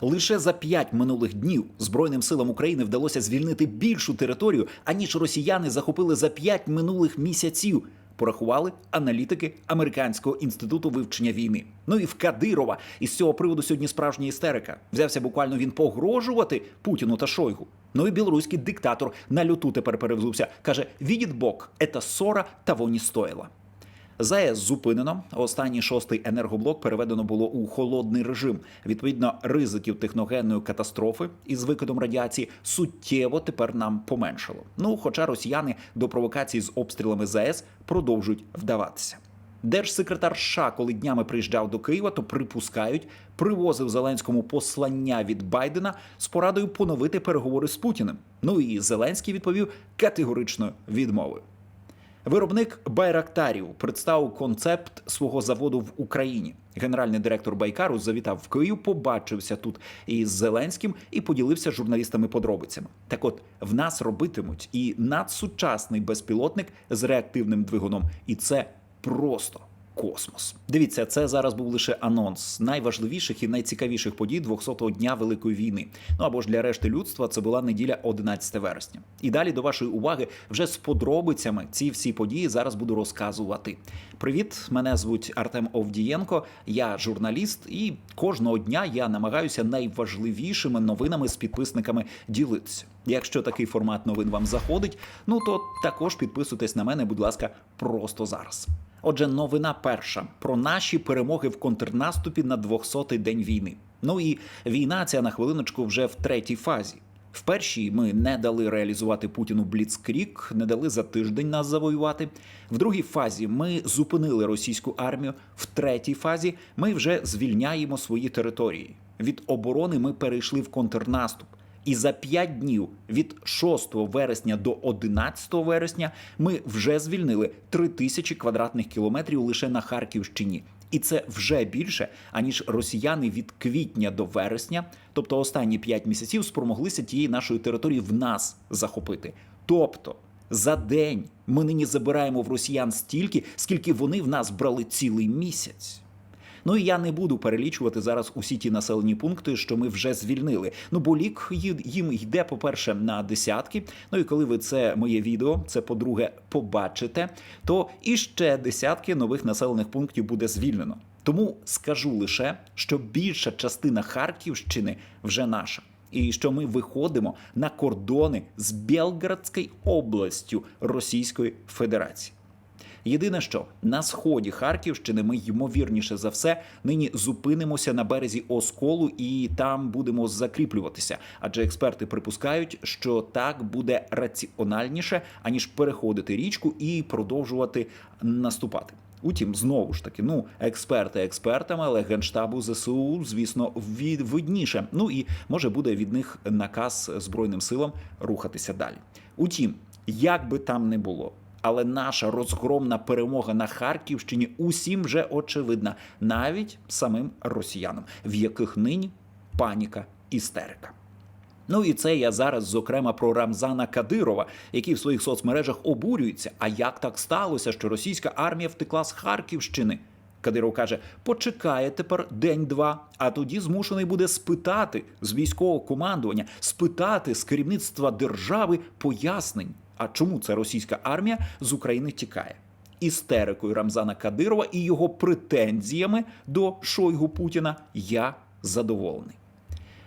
Лише за п'ять минулих днів Збройним силам України вдалося звільнити більшу територію, аніж росіяни захопили за п'ять минулих місяців. Порахували аналітики Американського інституту вивчення війни. Ну і в Кадирова із цього приводу сьогодні справжня істерика. Взявся буквально він погрожувати Путіну та Шойгу. Ну і білоруський диктатор на люту тепер перевзувся. каже: «Видит Бог, ета ссора того не стоїла. ЗАЕС зупинено. Останній шостий енергоблок переведено було у холодний режим. Відповідно, ризиків техногенної катастрофи із викидом радіації суттєво тепер нам поменшало. Ну, хоча росіяни до провокацій з обстрілами ЗАЕС продовжують вдаватися. Держсекретар США, коли днями приїжджав до Києва, то припускають, привозив Зеленському послання від Байдена з порадою поновити переговори з Путіним. Ну і Зеленський відповів категоричною відмовою. Виробник байрактарів представив концепт свого заводу в Україні. Генеральний директор Байкару завітав в Київ, побачився тут із Зеленським і поділився з журналістами подробицями. Так, от в нас робитимуть і надсучасний безпілотник з реактивним двигуном, і це просто. Космос, дивіться, це зараз був лише анонс найважливіших і найцікавіших подій 200-го дня Великої війни. Ну або ж для решти людства це була неділя 11 вересня. І далі до вашої уваги вже з подробицями ці всі події зараз буду розказувати. Привіт, мене звуть Артем Овдієнко. Я журналіст, і кожного дня я намагаюся найважливішими новинами з підписниками ділитися. Якщо такий формат новин вам заходить, ну то також підписуйтесь на мене, будь ласка, просто зараз. Отже, новина перша про наші перемоги в контрнаступі на 200-й день війни. Ну і війна ця на хвилиночку вже в третій фазі. В першій ми не дали реалізувати Путіну Бліцкрік, не дали за тиждень нас завоювати. В другій фазі ми зупинили російську армію. В третій фазі ми вже звільняємо свої території. Від оборони ми перейшли в контрнаступ. І за 5 днів від 6 вересня до 11 вересня ми вже звільнили 3 тисячі квадратних кілометрів лише на Харківщині. І це вже більше, аніж росіяни від квітня до вересня, тобто останні 5 місяців, спромоглися тієї нашої території в нас захопити. Тобто за день ми нині забираємо в росіян стільки, скільки вони в нас брали цілий місяць. Ну і я не буду перелічувати зараз усі ті населені пункти, що ми вже звільнили. Ну бо лік їм йде, по-перше, на десятки. Ну і коли ви це моє відео, це по-друге, побачите, то іще десятки нових населених пунктів буде звільнено. Тому скажу лише, що більша частина Харківщини вже наша. І що ми виходимо на кордони з Белградською областю Російської Федерації. Єдине, що на сході Харківщини ми ймовірніше за все нині зупинимося на березі Осколу і там будемо закріплюватися. Адже експерти припускають, що так буде раціональніше аніж переходити річку і продовжувати наступати. Утім, знову ж таки, ну експерти експертами, але генштабу ЗСУ, звісно, від видніше. Ну і може буде від них наказ збройним силам рухатися далі. Утім, як би там не було. Але наша розгромна перемога на Харківщині усім вже очевидна, навіть самим росіянам, в яких нині паніка істерика. Ну і це я зараз, зокрема, про Рамзана Кадирова, який в своїх соцмережах обурюється. А як так сталося, що російська армія втекла з Харківщини? Кадиров каже: почекає тепер день-два, а тоді змушений буде спитати з військового командування, спитати з керівництва держави пояснень. А чому це російська армія з України тікає? Істерикою Рамзана Кадирова і його претензіями до Шойгу Путіна я задоволений.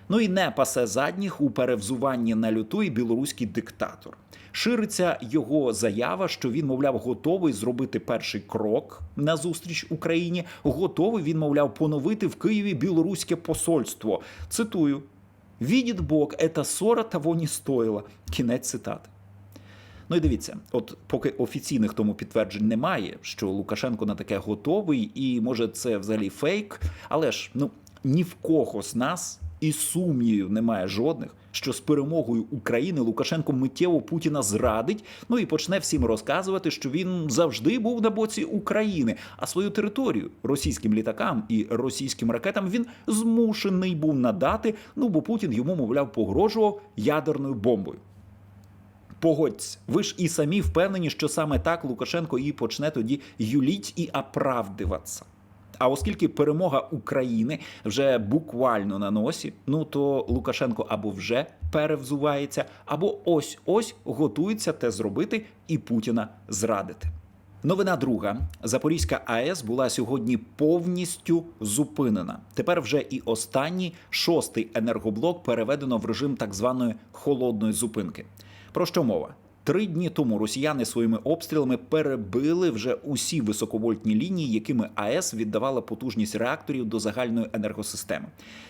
Ну і не пасе задніх у перевзуванні на люту і білоруський диктатор. Шириться його заява, що він, мовляв, готовий зробити перший крок на зустріч Україні. Готовий він, мовляв, поновити в Києві білоруське посольство. Цитую: «Видит Бог, ета ссора того не стоїла. Кінець цитати. Ну і дивіться, от поки офіційних тому підтверджень немає, що Лукашенко на таке готовий, і може це взагалі фейк, але ж ну ні в кого з нас і сумнівів немає жодних, що з перемогою України Лукашенко миттєво Путіна зрадить, ну і почне всім розказувати, що він завжди був на боці України, а свою територію російським літакам і російським ракетам він змушений був надати. Ну бо Путін йому, мовляв, погрожував ядерною бомбою. Погодьтесь, ви ж і самі впевнені, що саме так Лукашенко і почне тоді юліть і оправдуватися. А оскільки перемога України вже буквально на носі, ну то Лукашенко або вже перевзувається, або ось ось готується те зробити і Путіна зрадити. Новина друга: Запорізька АЕС була сьогодні повністю зупинена. Тепер вже і останній шостий енергоблок переведено в режим так званої холодної зупинки. Про що мова? Три дні тому росіяни своїми обстрілами перебили вже усі високовольтні лінії, якими АЕС віддавала потужність реакторів до загальної енергосистеми.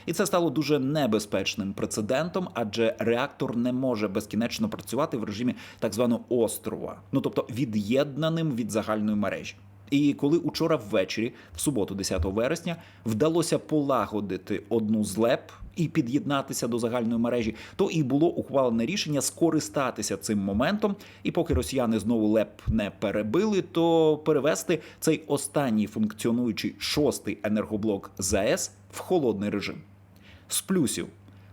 І це стало дуже небезпечним прецедентом, адже реактор не може безкінечно працювати в режимі так званого острова, ну тобто від'єднаним від загальної мережі. І коли учора ввечері, в суботу, 10 вересня, вдалося полагодити одну з леп і під'єднатися до загальної мережі, то і було ухвалене рішення скористатися цим моментом. І поки росіяни знову леп не перебили, то перевести цей останній функціонуючий шостий енергоблок ЗАЕС в холодний режим. З плюсів.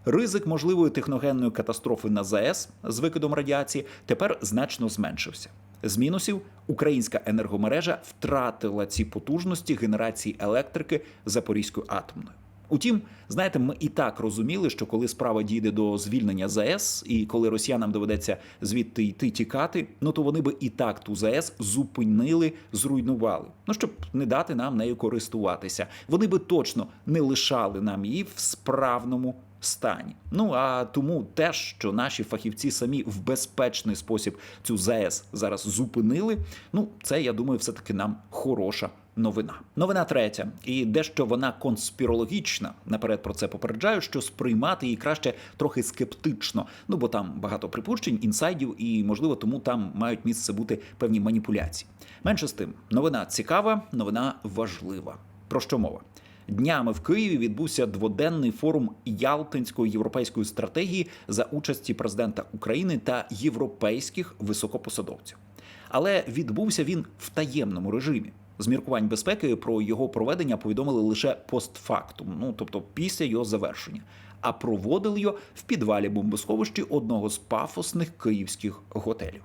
Ризик можливої техногенної катастрофи на ЗАЕС з викидом радіації тепер значно зменшився. З мінусів українська енергомережа втратила ці потужності генерації електрики Запорізької атомної. Утім, знаєте, ми і так розуміли, що коли справа дійде до звільнення ЗАЕС, і коли росіянам доведеться звідти йти тікати, ну то вони би і так ту ЗАЕС зупинили, зруйнували. Ну щоб не дати нам нею користуватися. Вони би точно не лишали нам її в справному стані. Ну а тому теж, що наші фахівці самі в безпечний спосіб цю ЗАЕС зараз зупинили. Ну, це я думаю, все таки нам хороша. Новина, новина третя, і дещо вона конспірологічна. Наперед про це попереджаю, що сприймати її краще трохи скептично. Ну бо там багато припущень, інсайдів, і можливо тому там мають місце бути певні маніпуляції. Менше з тим, новина цікава, новина важлива. Про що мова? Днями в Києві відбувся дводенний форум Ялтинської європейської стратегії за участі президента України та європейських високопосадовців. Але відбувся він в таємному режимі. З міркувань безпеки про його проведення повідомили лише постфактум, ну тобто після його завершення. А проводили його в підвалі бомбосховищі одного з пафосних київських готелів.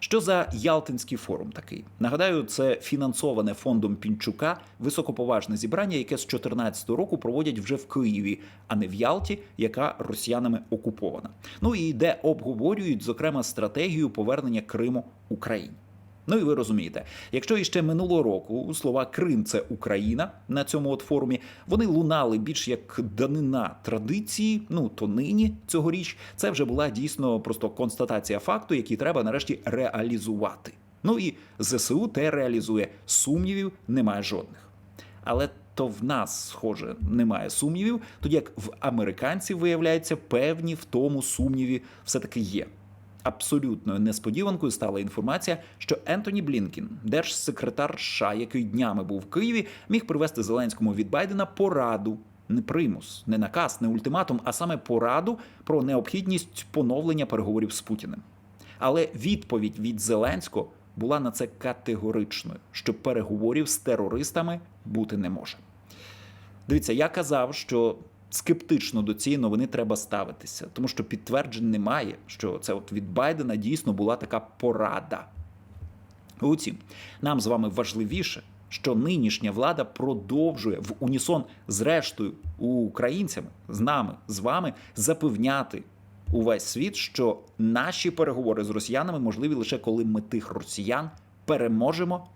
Що за Ялтинський форум такий? Нагадаю, це фінансоване фондом Пінчука високоповажне зібрання, яке з 2014 року проводять вже в Києві, а не в Ялті, яка росіянами окупована. Ну і де обговорюють зокрема стратегію повернення Криму Україні. Ну і ви розумієте, якщо іще минулого року слова Крим це Україна на цьому от форумі, вони лунали більш як данина традиції. Ну то нині цьогоріч це вже була дійсно просто констатація факту, який треба нарешті реалізувати. Ну і ЗСУ те реалізує сумнівів, немає жодних. Але то в нас, схоже, немає сумнівів, тоді як в американців виявляється певні в тому сумніві все таки є. Абсолютною несподіванкою стала інформація, що Ентоні Блінкін, держсекретар США, який днями був в Києві, міг привести Зеленському від Байдена пораду. Не примус, не наказ, не ультиматум, а саме пораду про необхідність поновлення переговорів з Путіним. Але відповідь від Зеленського була на це категоричною, що переговорів з терористами бути не може. Дивіться, я казав, що скептично до цієї новини треба ставитися, тому що підтверджень немає, що це от від Байдена дійсно була така порада. Утім, нам з вами важливіше, що нинішня влада продовжує в унісон з рештою українцями, з нами, з вами запевняти увесь світ, що наші переговори з росіянами можливі лише коли ми тих росіян переможемо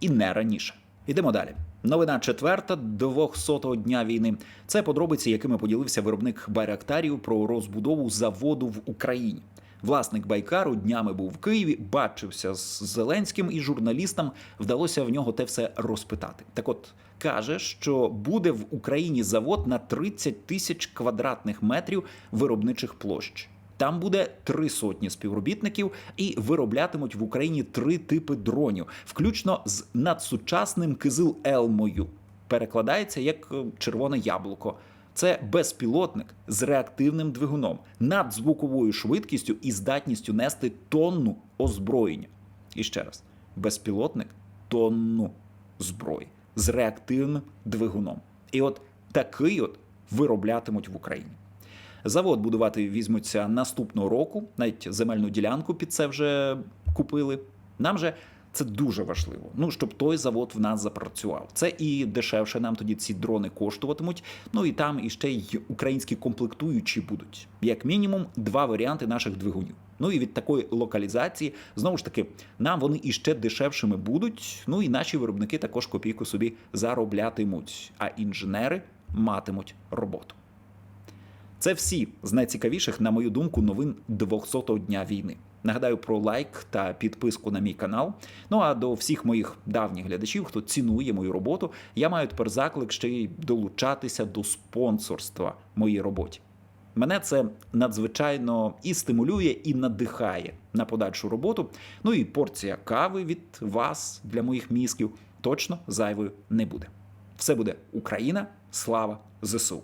і не раніше. Ідемо далі. Новина четверта 200-го дня війни. Це подробиці, якими поділився виробник байрактарів про розбудову заводу в Україні. Власник байкару днями був в Києві, бачився з Зеленським, і журналістам вдалося в нього те все розпитати. Так, от каже, що буде в Україні завод на 30 тисяч квадратних метрів виробничих площ. Там буде три сотні співробітників і вироблятимуть в Україні три типи дронів, включно з надсучасним кизил Елмою. Перекладається як е, червоне яблуко. Це безпілотник з реактивним двигуном, надзвуковою швидкістю і здатністю нести тонну озброєння. І ще раз: безпілотник тонну зброї з реактивним двигуном. І от такий от вироблятимуть в Україні. Завод будувати візьмуться наступного року, навіть земельну ділянку під це вже купили. Нам же Це дуже важливо. Ну щоб той завод в нас запрацював. Це і дешевше нам тоді ці дрони коштуватимуть. Ну і там іще й українські комплектуючі будуть. Як мінімум, два варіанти наших двигунів. Ну і від такої локалізації знову ж таки нам вони іще дешевшими будуть. Ну і наші виробники також копійку собі зароблятимуть, а інженери матимуть роботу. Це всі з найцікавіших, на мою думку, новин 200-го дня війни. Нагадаю про лайк та підписку на мій канал. Ну а до всіх моїх давніх глядачів, хто цінує мою роботу, я маю тепер заклик ще й долучатися до спонсорства моїй роботі. Мене це надзвичайно і стимулює, і надихає на подальшу роботу. Ну і порція кави від вас для моїх мізків точно зайвою не буде. Все буде Україна, слава ЗСУ.